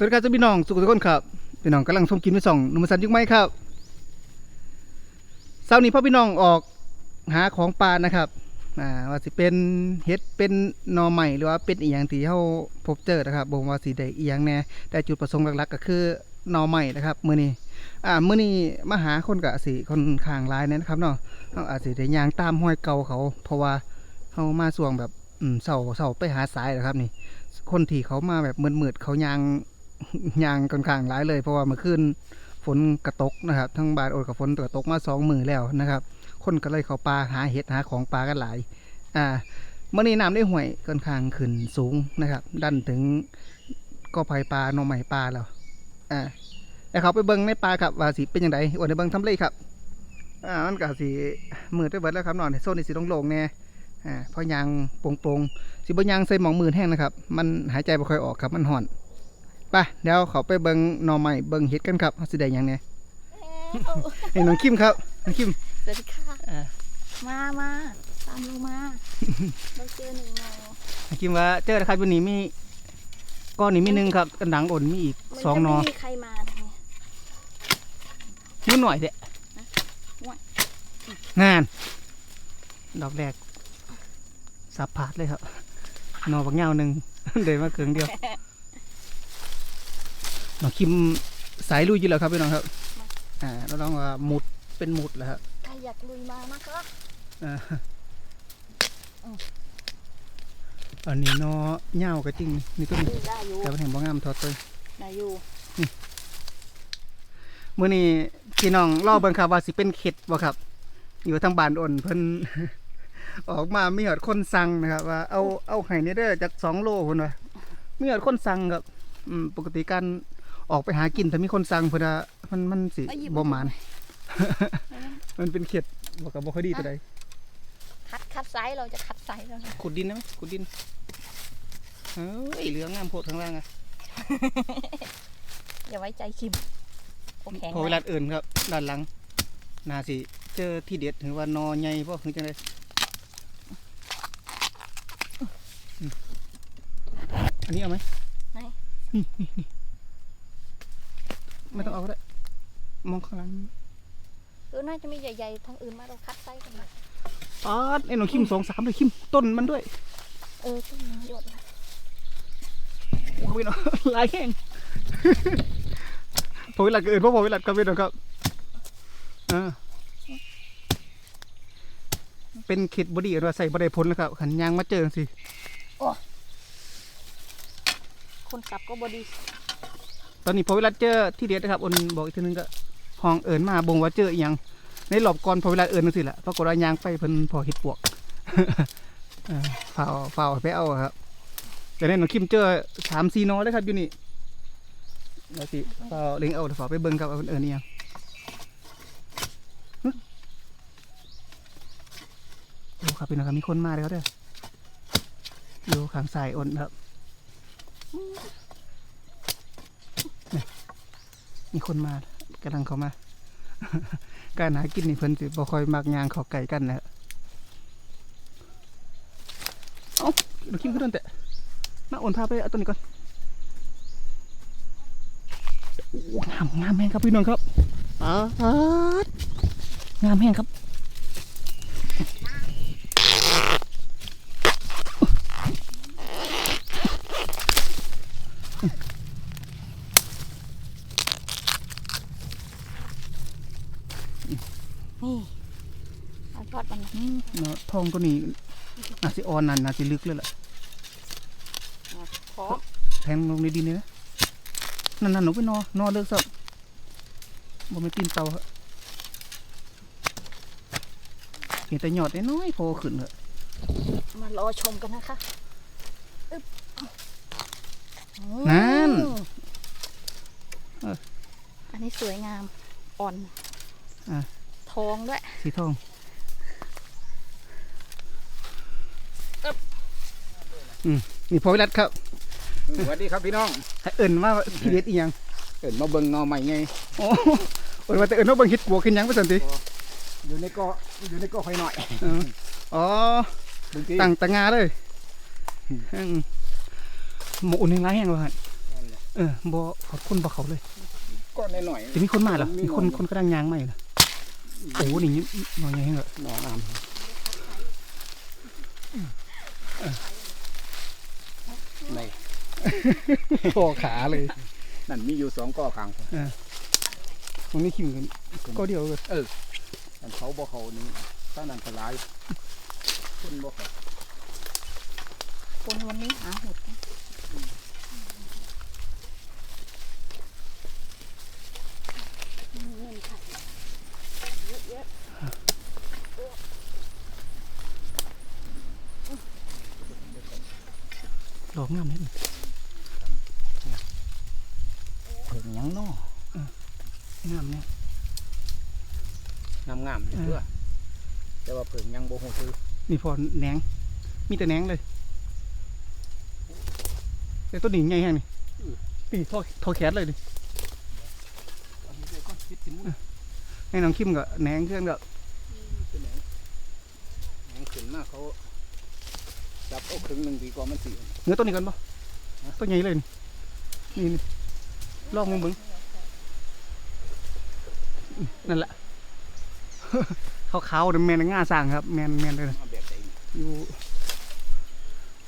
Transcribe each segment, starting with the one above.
สวัสดีครับเจ้าพี่น้องสุขทุกคนครับพี่น้องกำลังชมกินไปส่องหนุ่มสันยุกไหมครับเช้านี้พ่อพี่น้องออกหาของปลานะครับอ่าว่าสิเป็นเห็ดเป็นหนอใหม่หรือว่าเป็นอีหยังที่เขาพบเจอนะครับบ่งว่าสีใดอีหยังแน่แต่จุดประสงค์หลักๆ ก็คือหนอใหม่นะครับมื้อนี้อ่ามื้อนี้มาหาคนกะสิคนข้างหลายแน่นะครับเนาะเขาอาจสิได้ย่างตามห้อยเก่าเขา เพราะว่าเขามาส่วงแบบอืมเสาเสาไปหาสายนะครับนี่ คนที่เขามาแบบมืดๆเขายาง ยางค่อนข้างหลายเลย เพราะว่าเมื่อคืนฝนกระตกนะครับ ทั้งบาดโอดกับฝนกตกมาสองมือแล้วนะครับ คนก็เลยเขาปลาหาเห็ดหาของปลากันหลาย อ่าเมื่อนี้น้ำได้ห่วยค่อนข้างขึ้นสูงนะครับ ดันถึงก็ไผ่ปลาหน่อไม้ปลาแล้วอ่าแล้วเขาไปเบิ้งในปลาครับว่าสิเป็นยังไงวันในเบิ้งทำเลยครับอ่ามันก็สิมืดไปเบิดแล้วครับนอนโซนนี้สิโล่งๆแน่อ่าพราะยางโปร่งๆสิบยางใส่หมองมือแห้งนะครับ มันหายใจบ่ค่อยออกครับมันห่อน ไปเดี๋ยวเขาไปเบิงหน่อใหม่เบิงเห็ดกันครับเขาสิได้หยังเนี่ยเห็นน้องคิมครับน้องคิมสวัสดีค่ะอ่ามามาตามลงมาเราเจอหนึ่งหนอน้องคิมว่าเจอแล้วครับวันนี้มีก้อนนี้มีหนึ่งครับกันดังอ่นมีอีกมันสองจะหนอไม่มีใครมาทางนี้นิดหน่อยเด้ว้ายงาน ดอกแรกสับผาดเลยครับหนอบักเงาหนึ่ง เดินมาเกิงเดียว น้องคิมสายลุยอยู่แล้วครับพี่น้องครับ อ่าเราต้องว่าหมุดเป็นหมุดแล้วครับใครอยากลุยมานะคะอ่าอันนี้เนอเหย้าก็จริงนี่ต้นลุยได้อยู่แต่มันเห็นบ่งามทอดตัวได้อยู่มื้อนี้พี่น้องรอเบิ่งครับว่าสิเป็นเข็ดบ่ครับ อยู่ทางบ้านอ่นเพิ่นออกมามีหอดคนสั่งนะครับ ว่าเอาเอาไห้นี่เด้อจาก2โลพุ่นว่ามีหอดคนสั่งครับ อืมปกติการ ออกไปหากินถ้ามีคนสั่งเพิ่นว่ามันมันสิเอาหยิบบ่หมานเอามันเป็นเข็ดบ่ก็บ่ค่อยดีปานใดคัดคัดไซส์เราจะคัดไซส์แล้วนะขุดดินนะขุดดินเฮ้ยเหลืองงามโพดข้างล่างอะอย่าไว้ใจคิมโอแข็งพอเวลาอื่นครับ ด้านหลังน่าสิ เจอที่เด็ดถึงว่านอใหญ่บ่คือจังไดอืมอันนี้เอาไหมนี่นี่นี่ ไม่ต้องเอาก็ได้มองข้างหลังเออน่าจะมีใหญ่ๆทางอื่นมาเราคัดไซส์กันมาอ๋อไอ้หนูคิมสองสามเลยคิมต้นมันด้วย เออต้นนี้ยอดนะโอ้โหพี่น้องลายแห้งพอเวลาเกินพ่อพอเวลาครับพี่น้องครับอ่าเป็นเข็ดบอดีว่าใส่บอดีพ้นแล้วครับขันยางมาเจอสิคนกลับก็บอดีต อนนี้พอเวลาเจอที่เด็ดนะครับอนบอกอีกทีนึงก็ห้องเอิญมาบ่งว่าเจออีหยังในหลอบก่อนพอเวลาเอิญนั่นสิแหละปรากฏว่ายางไปเพิ่นพอเห็ดปวกเฝ่าวฝ่าวไปเอาครับแต่ในหนูคิมเจอสามซีโนเลยครับอยู่นี่แล้วสิฝ่าวเล็งเอาฝ่าวไปเบิ่งครับเพิ่นเอิญอีหยังโอ้ครับพี่น้องครับมีคนมาเลยครับเด้ออยู่ขางซ้ายอ่อนครับ มีคนมากำลังเข้ามา การหากินนี่เพิ่นสิบ่ค่อยมักย่างเข้าไก่กันนะฮะเอ้าเราคิมขึ้นต้นแต่มาโอนพาไปเอาต้นนี้ก่อนโอ้งามงามแห้งครับพี่น้องครับอาดงามแห้งครับ นี่เอายอดมันนะเนาะทองตัวนี้น่าสิอ่อนนั่นน่าสิลึกเลยล่ะขอแทงลงในดินเลยนะนั่นนั่นหนูไปนอนนอนเลิกสับบ่ไม่นตีนเตาฮะเห็นแต่หยอดน้อยๆโผล่ขึ้นเหอะมารอชมกันนะคะอึ๊บนั่นอืมเอออันนี้สวยงามอ่อนอะ ทองด้วย สีทองอืมนี่พอวิรัตครับสวัสดีครับพี่น้องให้เอิ่นว่าทีเด็ดอีหยังเอินมาเบิ่งหนอใหม่ไงโอ้เอิ่นว่าแต่เอิ่นว่าเบิ่งเฮ็ดปัวขึ้นหยังไปสันติอยู่ในเกาะอยู่ในเกาะไฟหน่อยเอออ๋อเมื่อกี้ตั้งตะงาเลยอืมหมูอุ่นยังไรแห้งวะฮะเอเออบ่ขอบคุณบ่เขาเลยก็นหน่อยจะมีคนมาเหรอมีมีคนหน่อยคนกำลังยางมาอยู่นะ โอ้โหนี่หน่อยใหญ่เหรอหน่อน้ำในโอขาเลยนั่นมีอยู่สองก้อข้างผมตรงนี้ขิมกันก็เดียวเลยอันเขาบ่เขานี่ถ้านั่นก็หลายคนบ่เขาคนวันนี้หาเห็ด ดอกงามเลยนี่เพิ่งยังเนาะงามเนี่ยงามงามๆอยู่เพื่อแต่ว่าเพิ่งยังบ่ฮู้ซื้อนี่พอแหนงมีแต่แหนงเลยแต่ต้นนี้ใหญ่แห้งนี่ปีทอทอแขนเลยดิอันนี้เดี๋ยวก่อนคิดสิมุนให้น้องคิมก็แหนงเครื่องก็เป็นไหนยังขึ้นมาเขา จับเอาครึ่งหนึ่งดีกว่ามันสิเนื้อต้นนี้กันปะต้นใหญ่เลย นี่นี่ลองมึงเบิ้งนั่นแหละเขาวๆเดแมนง่าสร้างครับ แมนแมนเลยนะอยู่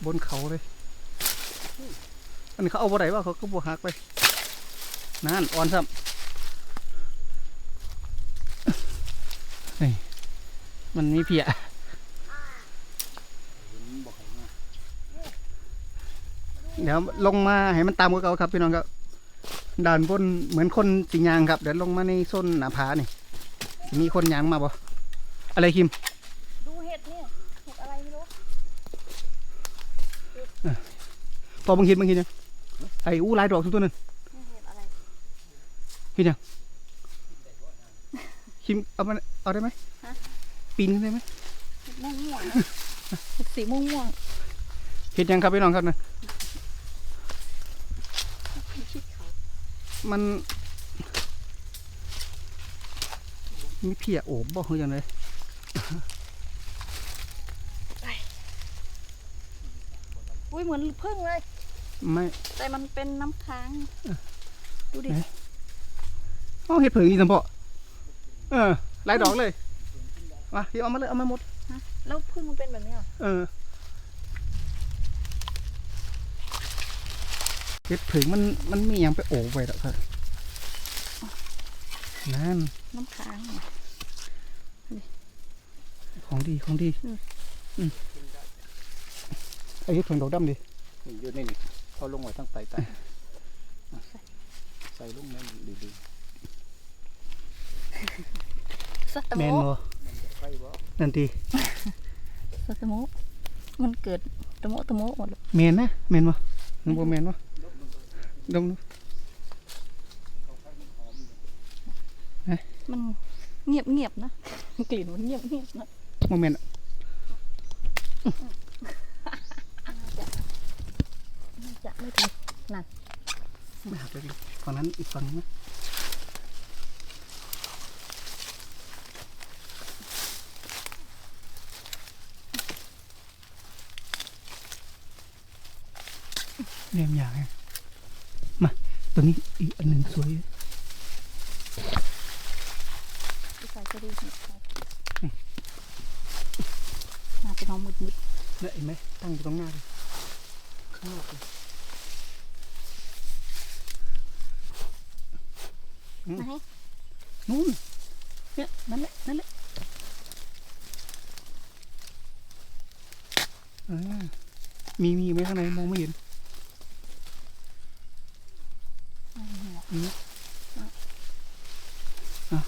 บนเขาเลย อันนี้เขาเอาบ่ได้ว่าเขาก็บวหักไป นั่น อ่อนซ้ำนี่มันมีเพีย เห็นบ่เขามา เดี๋ยวลงมาให้มันตามกับเขาครับพี่น้องครับด่านบนเหมือนคนสิงยางครับ เดี๋ยวลงมาในโซนหน้าผานี่สิมีคนยางมาบ่อะไรคิม ดูเห็ดเนี่ยเห็ดอะไรไม่รู้พอบางทีบางทีเนี่ยไอ้อู้หลายดอกทุกตัวนั่นนี่เห็ดอะไรคิมเอามันเอาได้ไหมฮะปีนขึ้นได้ไหมเห็ดม่วงม่วงๆนะเห็ดสีม่วงม่วงเห็นยังครับพี่น้องครับนะ ๆมีชิดเขา มัน มีเพียโอบบ่คืออย่างไรอุ้ยเหมือนพึ่งเลย ไม่ แต่มันเป็นน้ำค้าง ดูดิไหนเอาเห็ดเผิงอีสัมพอเออหลายดอกเลยมาพี่เอามาเลย เอามาหมด แล้วพึ่งมันเป็นแบบนี้เหรอเออ เห็ดเผิงมันมันมีอย่างไปโอบไว้แล้วครับนั่นน้ำค้างเหรอของดีของดีอืมอืมไอ้เห็ดเผิงดอกดำดินี่อยู่ในนี่เขาลงไว้ทั้งไตไตใส่ลงนั่นดีสตแมโมนบ่ๆไฟบ่นั่นตีสตโมมันเกิดตะโมตะโมหมดเลยแมนนะแมนบ่นึกบ่แมนบ่ ดมดูมันเงียบเงียบๆนะ กลิ่นมันเงียบเงียบๆนะบ่แมนอะน่าจะไม่ถึงไม่หักเลยดิฝั่งนั้นอีกฝั่งนึงนะเรียมอย่างไงมา ตัวนี้อีกอันหนึ่งสวยที่ใส่จะดีเห็ดครับน่าจะน้องมืดมืดเนี่ยเห็นไหมตั้งอยู่ตรงหน้าเลยข้างนอกเลยๆไหนนู่นเนี่ยนั่นแหละนั่นแหละอ่ามีมีไหมข้างในมองไม่เห็นมีอะ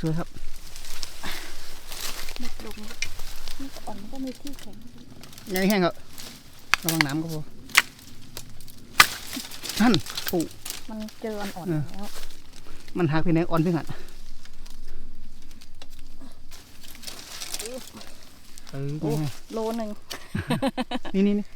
สวยๆครับมืดลงนี่ก็อ่อนมันก็มีที่แข็งยังแห้งครับระวังน้ำก็พอนั่นปูมันเจออ่อนเออๆแล้วมันหักไปไหนอ่อนเพิ่งหันเออโอ้โลหนึ่งนี่นี่นี่ไหน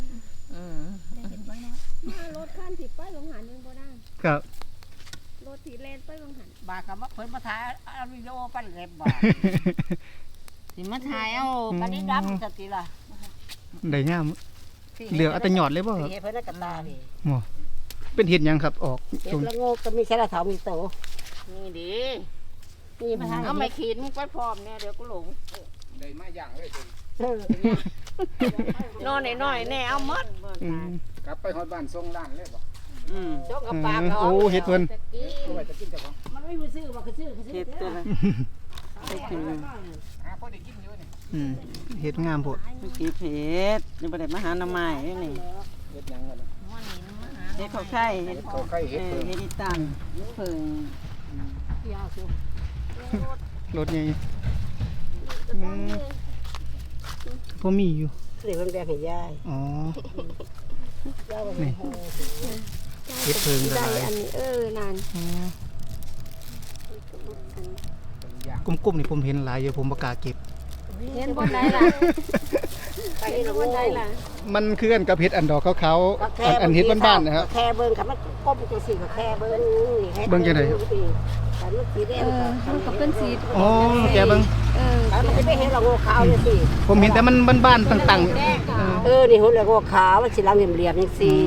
นสิไปลงหันยังบ่ได้ครับ รถสีแลนไปลงหันบาก็มาเพิ่นมาถ่ายเอาวิดีโอปั้นเล็บบ่สิมาถ่ายเอาปานนี้ดำสติล่ะได้งามเหลือเอาแต่หยอดเลยบ่ครับสิเพิ่นน่ะกระตาดิเป็นเห็ดหยังครับออกเห็ตรดงละโงกก็มีแค่ละเถามีโตนี่ดินี่มาทางเอาไม่ขีดมึงไปพร้อมเนี่ยเดี๋ยวกูหลงได้มาอย่างเลยเพิ่นนอนหน่อยๆแน่เอาหมดอืม กลับไปฮอดบ้านส่งด้านเลยบ่อืมโจกกับปากอืมโอ้เห็ดเพิ่นเอาไว้จะกินเจ้าของมันไม่มีซื้อบ่คือซื้อคือซื้อเห็ดตัวละหาพอได้กินอยู่นี่อืมเห็ดงามโพดเมื่อกี้เผ็ดนี่บ่ได้มาหาหน่อไม้อยู่นี่เฮ็ดหยังกันน่ะเห็ดเขาไข่เห็ดเขาไข่เอเฮ็ดอเพิ่นเห็ดอีตันเพิ่งรถใหญ่อืมพอมีอยู่เดี๋ยวมันแบ่งให้ยายอ๋อ นี่เห็ดเพิงละได้ลายอันนี้เออนั่นอ๋อเป็นอย่างกลมๆนี่ผมเห็นหลายอยู่ผมประกล้าศเก็บเห็นบ่ได้ล่ะ เห็นบ่ได้ล่ะมันคือกันกับเห็ดอันดอกขาวๆอันอันเห็ดบ้านๆนะครับแค่เบิ่งคันมันก้มจังซี่ก็แค่เบิ่งนี่ให้เบิ่งจังได๋คันมันสีแดเองอมันก็เป็นสีอ๋อแกเบิ่งเออคันมันจะไม่เห็นหรอกโง่ขาวจังซี่ผมเห็นแต่มันบ้านๆต่างๆเออเออนี่หุ่นเลยโง่ขาวมันสิหลังเหลี่ยมๆจังซี่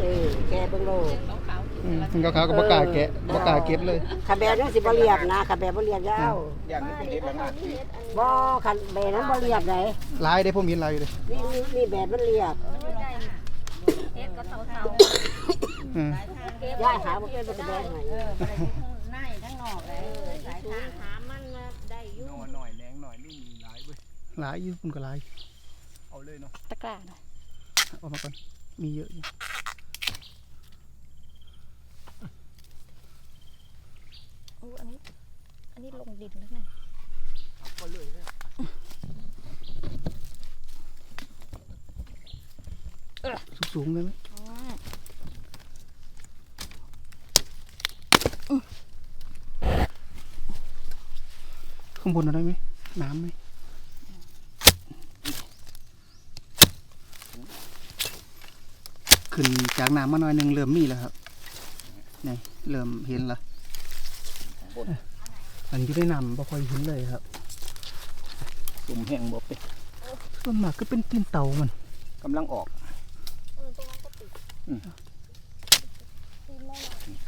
เออแค่เบิ่งโลด อืมมันขาวๆก็บ่กล้าแกะบ่กล้าเก็บเลยคันแบบนั้นสิบ่เรียบนะคันแบบบ่เรียบยาวอย่างนี้เป็นเฮ็ดละงานที่บ่คันแบบนั้นบ่เรียบเลยหลายเด้ผมเห็นหลายอยู่เด้นี่นี่นี่แบบมันเรียบเห็ดก็เต่าเต่าอืมยายหาบ่เป็นบ่แสดงให้ในทั้งนอกเลยสายทางหามันมาได้อยู่หน่อหน่อยแหนงหน่อยนี่มีหลายเว้ยหลายอยู่ผมก็หลายเอาเลยเนาะตะกร้าหน่อยเอามาก่อนมีเยอะอยู่ อู้อันนี้ อันนี้ลง ดินแล้วนะเอาก็เลยเว้ยสูงๆเลยไหมอ๋อข้างบนเอาได้ไหมน้ำไหมขึ้นจากน้ำมาหน่อยหนึงเริ่มมีแล้วครับนี่เริ่มเห็นแล้วบน อันอยู่ในน้ำบ่ค่อยเห็นเลยครับตุ่มแห้งบ่ไปส่วนมากก็เป็นตีนเต่ามันกำลังออกเออตรงนั้นก็ติดอืมตีนแม่หน่อย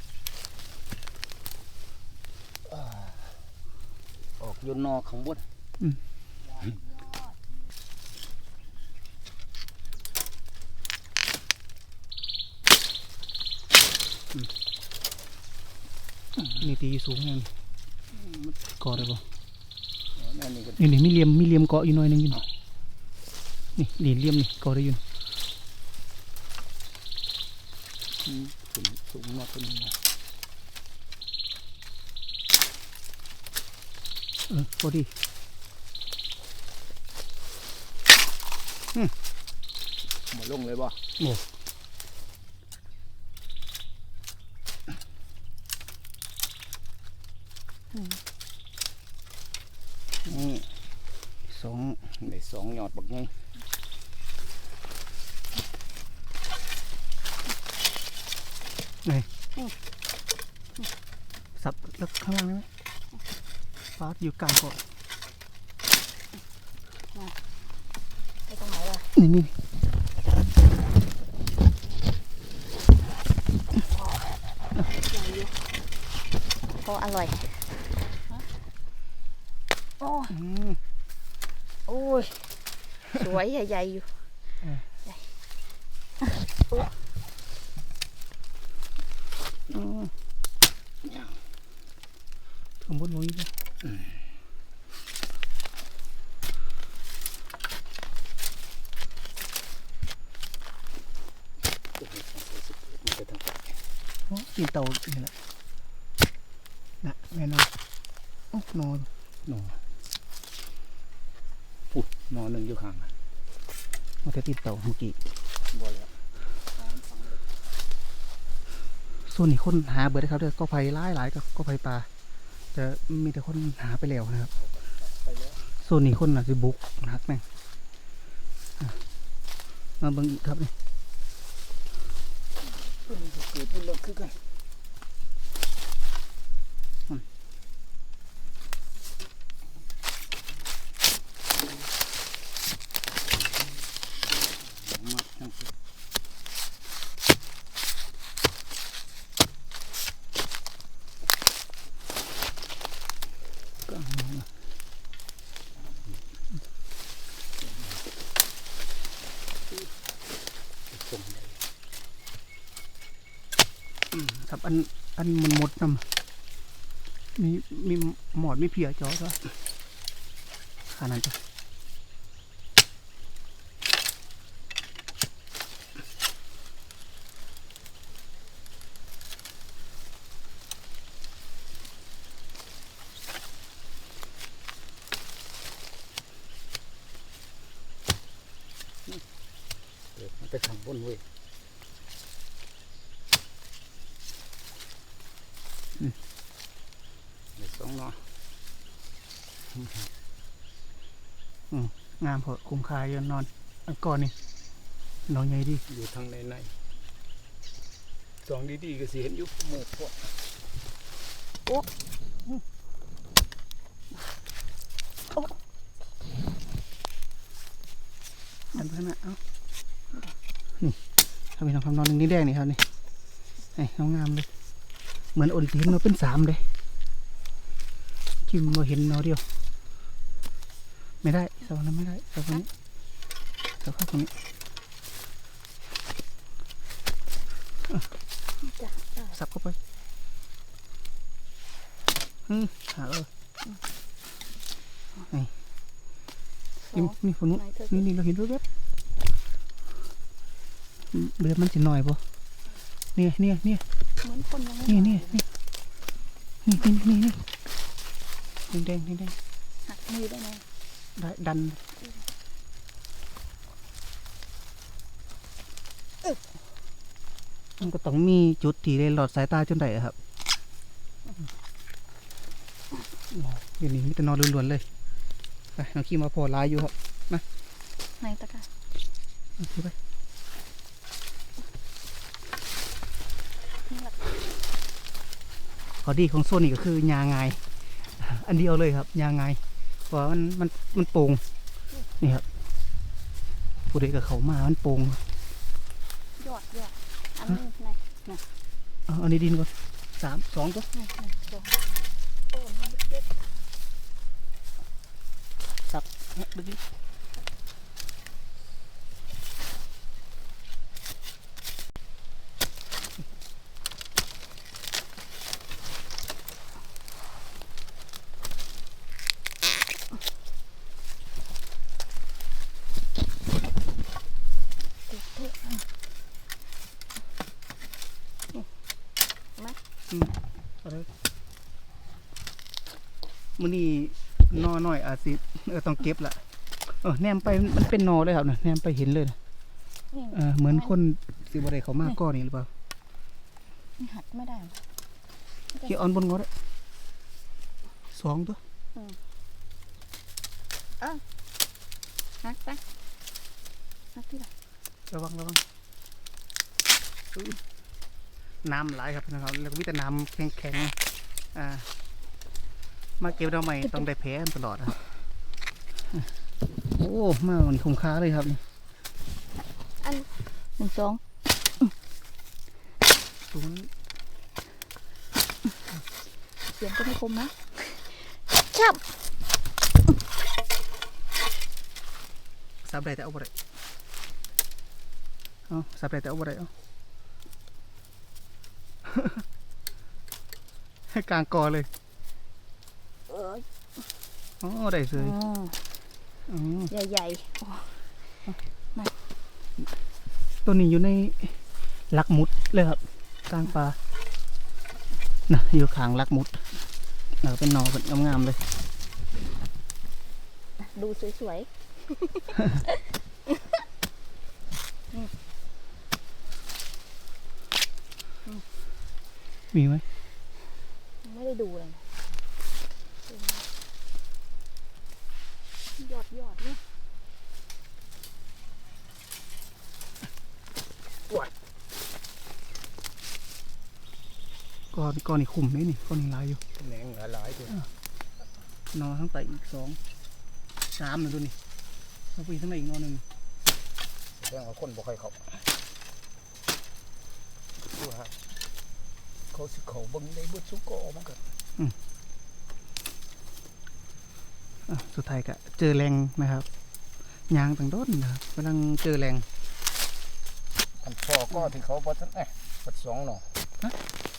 ออกอยนนอข้างบนนี่ตีสูงยัง ก่อได้ปะอ๋อนั่นนี่ก็นี่นี่มีเหลี่ยมมีเหลี่ยมเกาะอยู่หน่อยหนึงอยู่นี่นี่เหลี่ยมนี่เกาะได้อยู่อืมขึ้นสูงมากขึ้นมาเออพอดีมาลงเลยบ่โอ้ นี่ สองได้สองหยอดบักไงสับแล้วข้างล่างได้ไหมฟาดอยู่กลางเกาะไปตรงไหนล่ะนี่นี่ก็อร่อย โอ้อืมโอ้ย สวยใหญ่ๆอยู่อ๋อข้างบนนู้นด้วยมันไปทางโอ้ตีนเต่านี่แหละนะแม่นอนโอ้นอนหนอหนอหนึ่งอยู่ข้าง มันจะติดเต่าเมื่อกี้บ่แล้วหาฟังเลยส่วนนี้คนหาเบิดนะครับเด้อก็ไผ่หลายหลายก็ก็ไผ่ปลาแต่มีแต่คนหาไปแล้วนะครับไปแล้วส่วนนี้คนน่ะสิบุกนักแม่งอะมาเบิ่งอีกครับนี่เพิ่นก็เกิดพุ่นแล้วคือกันมัดจังสิ ก็เอามาครับ อันอันมันหมดนำมีมีหมอดมีเพียจอซะขนาดนั้น เกิดมันไปข้างบนเว้ยเดี๋ยวสองหนอ งามพอคุ้มค่าเยอะนอนอันก่อนนี่นอนใหญ่ดีอยู่ทางในในสองดีๆก็สิเห็นอยู่หมู่พวกอันเพื่อนนะเอ้านี่ทำเป็นคำนอนหนึ่งนี่แดงนี่ครับนี่ไอ้น้องงามเลย เหมือนโอนตีนมาเป็นสามเลยคิมมาเห็นเนาเดียว ไม่ได้สองนั้นไม่ได้สองคนนี้สองข้างตรงนี้จ้ะจ้ะสับเข้าไปอืมหาเออนี่สองนี่คนนู้นไหนเธอนี่นี่เราเห็นแวบๆอืมเดือดมันจะหน่อยปะเนี่ยเนี่ยเนี่ยเหมือนคนยังไม่นี่มานี่นี่นี่นี่นี่แดงแดงแดงหักมือได้ไหม ได้ดันมันก็ต้องมีจุดที่ได้หลอดสายตาจนได้อะครับเดี๋ยวนี้มีแต่นอนล้วนๆเลยไปน้องขี้มาพอลายอยู่ครับในตะกร้าเอาถือไปนี่แหละข้อดีของโซนนี้ก็คือยางไงายอันเดียวเลยครับยางไงายเพราะ ว่ามันมันมันโป่งนี่ครับผู้ใดกับเขามามันโป่งยอดยอดอันนี้ในเอาอันนี้ดินก่อนสามสองก็ในในสองโอ้มันเล็ก เมื่อกี้อะไร มือนี้นอหน่อยอาจสิเออต้องเก็บละเออแนมไปมันเป็นนอเลยครับนะแนมไปเห็นเลยนะนี่เออเหมือนคนสิบอะไรเขามากก้อนนี่หรือเปล่านี่หักไม่ได้เกี่ยวออนบนงอดอะสองตัวหักไปหักที่ไหนระวังระวังอุ๊ยน้ำไหลายครับนะครับแล้วก็มีแต่น้ำแข็งแข็งๆอ่า มาเก็บดอกใหม่ต้องได้แพ้ตลอดนะครับโอ้มาวันนี้คุ้มค่าเลยครับนี่หนึ่งสองตรงนั้นเสียงก็ไม่คมนะชับสับได้แต่เอาบ่ได้เอาสับได้แต่เอาบ่ได้เอาให้กลางกอเลยเออ อ๋อได้เลยอ๋ออ๋อใหญ่ตัวนี้อยู่ในหลักมุดเลยครับกลางป่านะอยู่ข้างหลักมุดเออเป็นหนอเป็นงามๆเลยๆดูสวยมีไหม ไม่ได้ดูเลยนะห ยอดหยอดเนี่ยก้อนก้อนนี่คุมนี่นี่ก้อนนี่หลายอยู่แหนงหลายๆตัวนอทั้งไตอีกสองสามเลยตัวนี้แล้วปีทั้งในอีกนอหนึ่งแสดงว่าคนบ่ค่อยเขาดูฮะเขาสิเขาเบิ่งได้เบุสุโกมันก็อะ สุดท้ายก็เจอแรงนะครับยางต่างต้นนะครับกำลังเจอแรงอันพ่อก็ที่เขาบ่ทันเอ๊ะปัดสองหน่อฮะ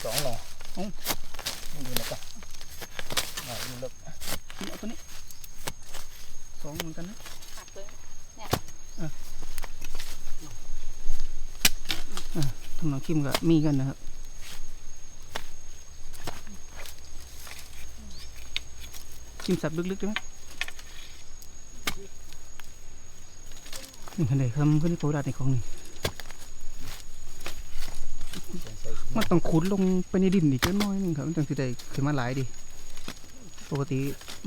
สองหน่อเอ้านี่อยู่นะจ๊ะอ่าอยู่เลิกเอาตัวนี้สองเหมือนกันนะหักเลยทำหนังคิมก็มีกันนะครับคิมสับลึกๆได้ไหม นี่คันใดคำขึ้นโปรดักในของนี่มันต้องขุดลงไปในดินอีกจักน้อยหนึงครับมันจังสิได้ขึ้นมาหลายดิปกติ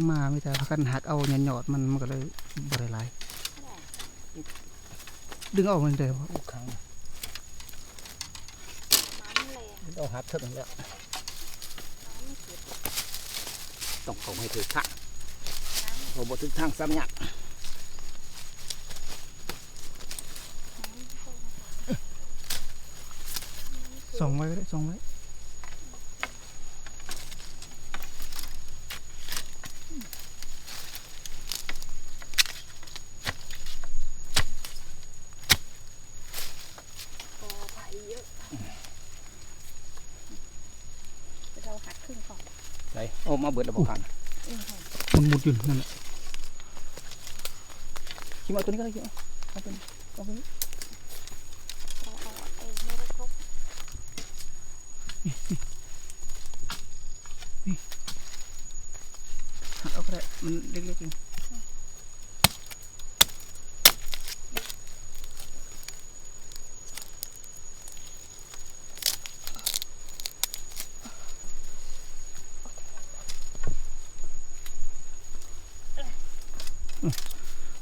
มาไม่แต่พักกันหักเอาหยอดมันมันก็เลยบ่ได้หลายดึงออกมันได้บ่ลูกครั้งน้ำแรงเอาหัดเท่านั้นแล้วต้องเขาให้ถือทางเราบ่ถึงทางซ้ำยัก สองไว้ก็ได้สองไว้พอไผ่เยอะเราหักครึ่งก่อนไหนโอ้มาเบิดแล้วบ่คันอืมค่ะมันมุดอยู่นั่นแหละคิดมาตัวนี้ก็ได้คิดเอาตัวนี้เอาตัวนี้ เอาเอาเอ้ยไม่ได้ครบ หักเอาก็ได้มันเล็กๆเอง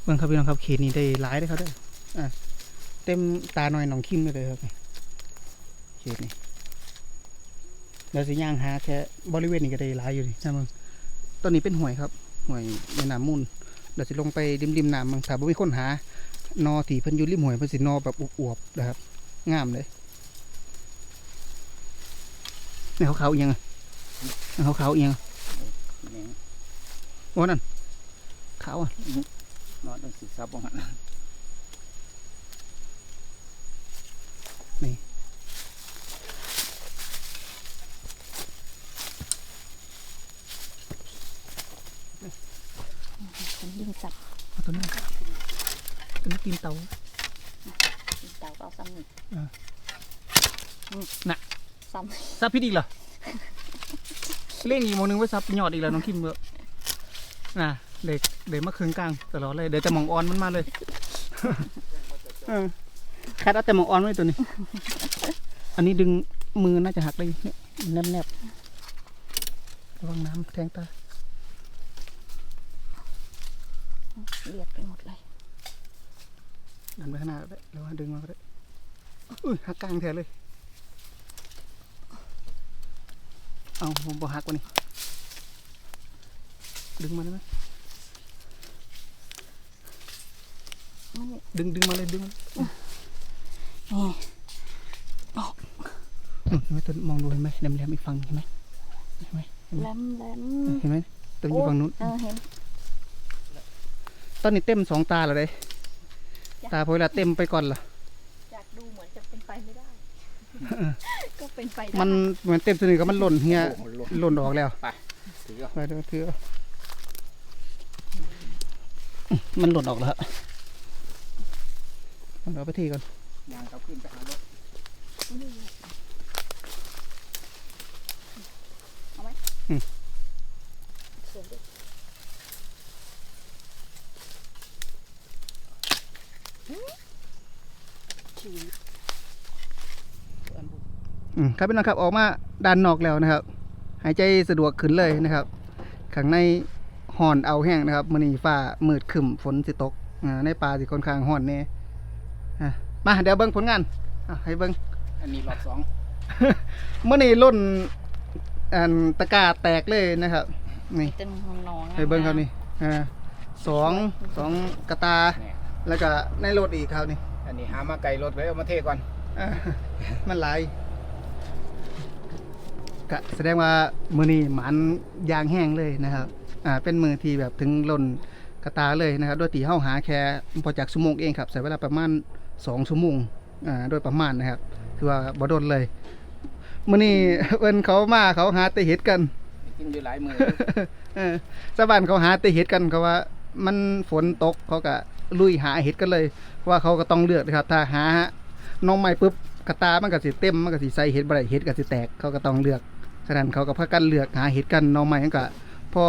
เบิ่งครับพี่น้องครับเขตนี้ได้หลายเลยครับด้ออะเต็มตาหน่อยหนองคิมเลยครับเขตนี้ เดี๋ยวสิย่างหาแค่บริเวณนี้ก็ได้หลายอยู่นี่นะมึงตอนนี้เป็นห่วยครับห่วยในน้ำมูลเดี๋ยวสิลงไปริมริมๆน้ำบางถ้าบ่มีคนหานอที่เพิ่นอยู่ริมห่วยเพิ่นสินอแบบอวบๆนะครับงามเลยนี่เขาเขาวๆอีหยังอะนี่เขาเขาวๆอีหยังอะแหนงโอ้นั่นขาวอะนอนต้องสิซับบ่หันฉันยิงสัตว์ เอาตัวนี้ ตัวนี้ตีนเตายิงเต่าก็เอาซ้ำหนึ่งอ่าอืมน่ะซ้ซับพิษอีกเหรอเล่งอีกโมงนึงไว้ซับหยอดอีกแล้วน้องคิมเบอน่ะเด็กเด็กมาคืนกลางตลอดเลยเดี๋ยวจะมองออนมันมาเลยเออแคทเอาแต่มองออนไว้ตัวนี้ อันนี้ดึงมือน่าจะหักเลยเนี่ยแนบแนบๆระวังน้ำแทงตาำเลียดไปหมดเลย ดันไปข้างหน้าก็ได้หรือว่าดึงมาก็ได้อุ้ยหักกลางแทนเลย เอาผมบอกหักกว่านี่ ดึงมาได้ไหมนี่ดึงดึงมาเลยดึงมาเลยนี่อืมเห็นไหมตัวมองดูเห็นไหมแหลมแหลมอีกฝั่งเห็นไหมเห็นไหมแหลมแหลมเห็นไหมตัวอยู่ฝั่งนู้นเออเห็นตอนนี้เต็มสองตาแล้วเลย ตาพอเวลาเต็มไปก่อนล่ะจากดูเหมือนจะเป็นไปไม่ได้ ก็เป็นไปได้มันเหมือนเต็มตัวหนึงก็มันหล่นเฮียโอ้โหหล่น หล่นออกแล้วถือเอาไปเดี๋ยวถือเอามันหล่นออกแล้วฮะเอาไปทีก่อนยางเขาขึ้นไปหารถเสียงดิ ครับพี่น้องครับออกมาด้านนอกแล้วนะครับ หายใจสะดวกขึ้นเลยนะครับข้างในห่อนเอาแห้งนะครับมื้อนี้ฟ้ามืดครึ้มฝนสิตกอ่าในป่าสิค่อนข้างห่อนแน่อะมาเดี๋ยวเบิ่งผลงานอะให้เบิ่งอันนี้รอบสองเมื่อนี้ล่นอันตะกร้าแตกเลยนะครับนี่เต็มห้องนอนให้เบิ้งครับนี่อ่าสองสองกระตาเนี่ยแล้วก็ในรถอีกครับนี่ อันนี้หามาไกลรถไว้เอามาเทก่อนอ่ามันหลาย ก็แสดงว่ามือนี้หมันยางแห้งเลยนะครับอ่าเป็นมือที่แบบถึงล่นกระตาเลยนะครับ โดยตีเฮาหาแค่พอจากชั่วโมงเองครับใช้เวลาประมาณสองชั่วโมงอ่าโดยประมาณนะครับคือว่าบ่โดนเลยมือนี้เอิ้นเขามาเขาหาแต่เห็ดกันกินอยู่หลายมือเออชาวบ้านเขาหาแต่เห็ดกันเขาว่า มันฝนตกเขาก็ลุยหาเห็ดกันเลยเพราะว่าเขาก็ต้องเลือกนะครับ ถ้าหาน้องใหม่ปุ๊บกระตามันก็สิเต็มมันก็สิใส่เห็ดบ่ได้เห็ดก็สิแตกเขาก็ต้องเลือก ฉะนั้นเขาก็พากันเลือกหาเห็ดกันน้องใหม่ก็พอ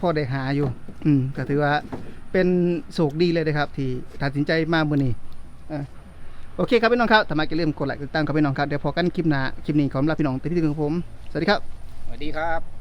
พอได้หาอยู่ อืมก็ถือว่าเป็นโศกดีเลยนะครับ ที่ตัดสินใจมาเมื่อนี้โอเคครับพี่น้องครับทำไมก็เริ่มกดไลค์ติดตามครับพี่น้องครับเดี๋ยวพอกันคลิปหน้าคลิปนี้ขอลาพี่น้องติดที่ถึงของผมสวัสดีครับสวัสดีครับ